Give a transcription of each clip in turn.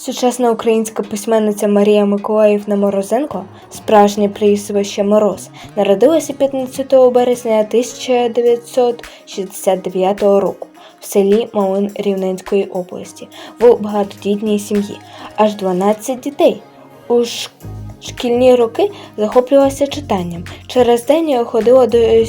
Сучасна українська письменниця Марія Миколаївна Морозенко, справжнє прізвище Мороз, народилася 15 березня 1969 року в селі Малин Рівненської області в багатодітній сім'ї. Аж 12 дітей. У ш- шкільні роки захоплювалася читанням. Через день ходила до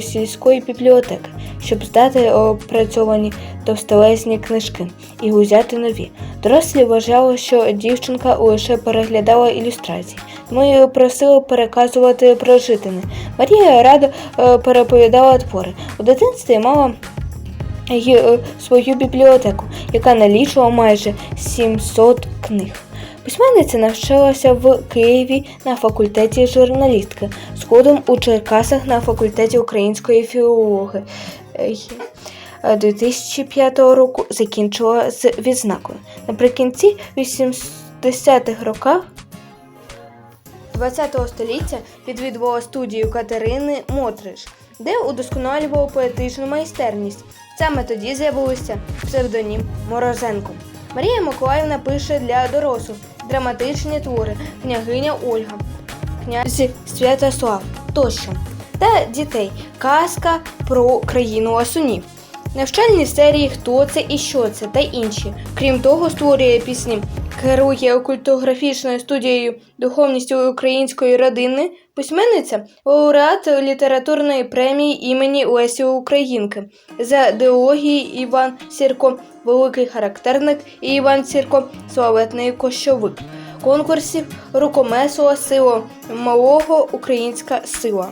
сільської бібліотеки, щоб здати опрацьовані товстелезні книжки і узяти нові. Дорослі вважали, що дівчинка лише переглядала ілюстрації, тому її просили переказувати прожитини. Марія радо е, переповідала твори. У дитинстві мала е, свою бібліотеку, яка налічувала майже 700 книг. Письменниця навчалася в Києві на факультеті журналістики, згодом у Черкасах на факультеті української філології. Е, 2005 року закінчила з відзнакою. Наприкінці 80-х роках 20 століття відвідувала студію Катерини Мотриш, де удосконалювала поетичну майстерність. Саме тоді з'явився псевдонім Морозенко. Марія Миколаївна пише для дорослих драматичні твори княгиня Ольга, князь Святослав тощо та дітей казка про країну ласунів. Навчальні серії Хто це і що це та інші. Крім того, створює пісні, керує культографічною студією духовністю української родини, письменниця, лауреат літературної премії імені Лесі Українки за деології Іван Сірко, великий характерник і Іван Сірко, славетний кощовик. Конкурсів рукомесла сила малого українська сила.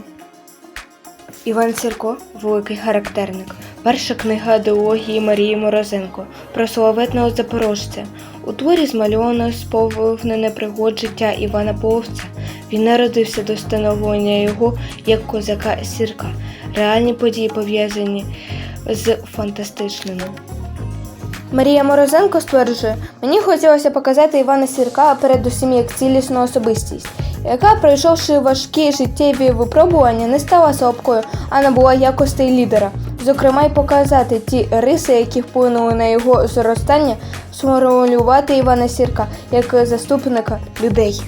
Іван Сірко великий характерник. Перша книга деології Марії Морозенко про славетного запорожця. У творі змальовано сповнене пригод життя Івана Половця. Він народився до становлення його як козака Сірка. Реальні події пов'язані з фантастичними. Марія Морозенко стверджує, мені хотілося показати Івана Сірка передусім як цілісну особистість, яка, пройшовши важкі життєві випробування, не стала слабкою, а набула якостей лідера. Зокрема, й показати ті риси, які вплинули на його зростання, сформулювати Івана Сірка як заступника людей.